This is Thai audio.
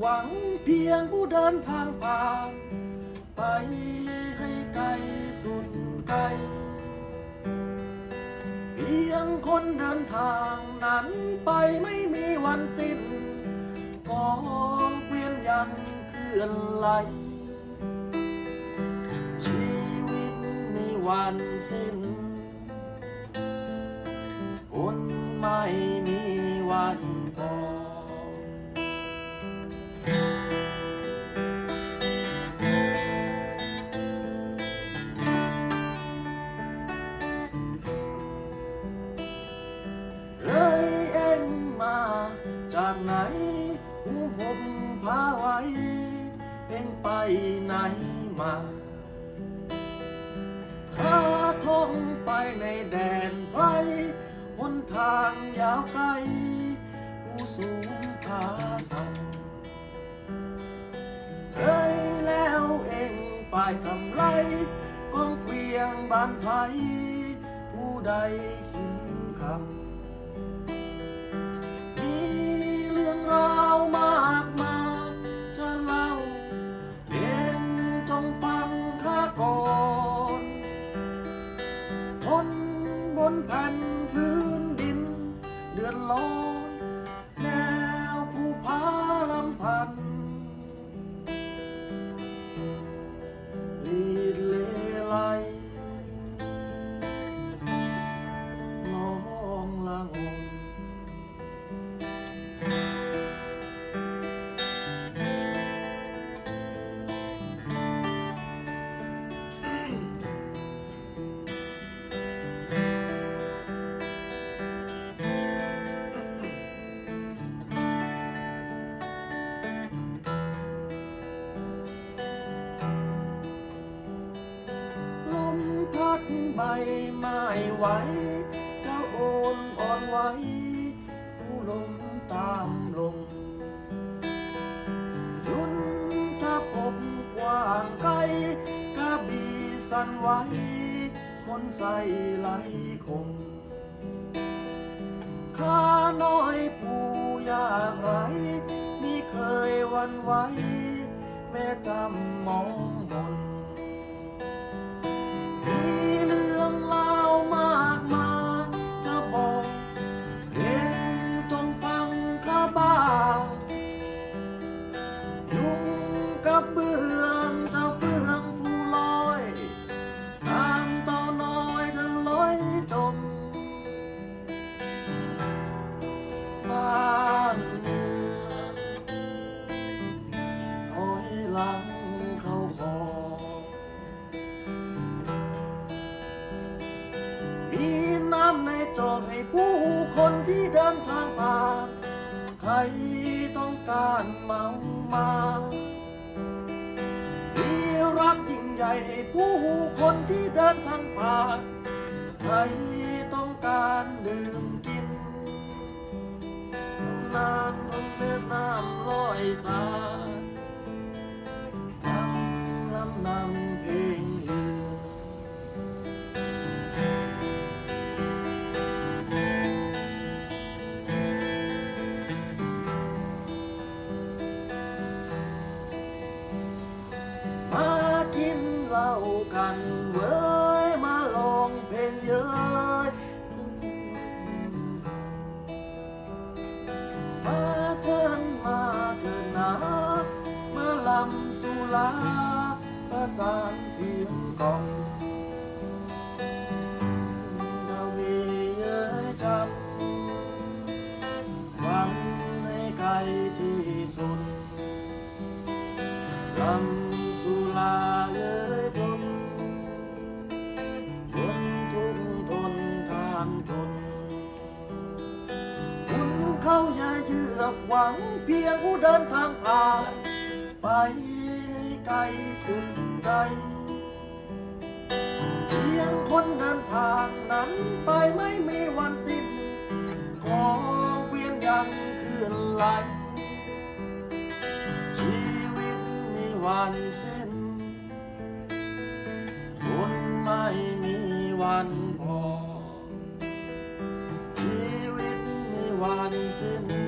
หวังเพียงผู้เดินทางผ่าน ไปให้ไกลสุดไกล เพียงคนเดินทางนั้นไปไม่มีวันสิ้นกองเกวียนยังเคลื่อนไหล ชีวิตมีวันสิ้นคนไม่มีวัน ไปไหนมาข้าท่องไปในแดนไกลหนทางยาวไกลผู้สูงผาสังเอ้ยแล้วเองไปทำไรกองเกวียงบ้านไผผู้ใดคินคำ พัดใบไม้ไหวเจ้าโอนอ่อนไหวผู้ลมตามลมยุนถ้าพบกว้างไกลกระบี่สั่นไหวคนใส่ไหลคงข้าน้อยผู้ยากไรมีเคยวันไหวแม่จำมอง นำในจอให้ผู้คนที่เดินทางผ่านใครต้องการเมามามีรักยิ่งใหญ่ให้ผู้คนที่เดินทางผ่านใครต้องการดื่มกินนานลงเนื้อน้ำลอยสา กันเว้ยมาลองเพลงเยอะมาเชิญมาเถิดนะเมาลำสุราประสานเสียงกองดาวีเอ้ยจันหวังให้ไกลที่สุดลำ รับหวังเพียงผู้เดินทางผ่านไปไกลสุดไกลเพียงคนเดินทางนั้นไปไม่มีวันสิ้นขอเวียนยังเคลื่อนไหลชีวิตมีวันสิ้นบนไม่มีวันพอชีวิตมีวันสิ้น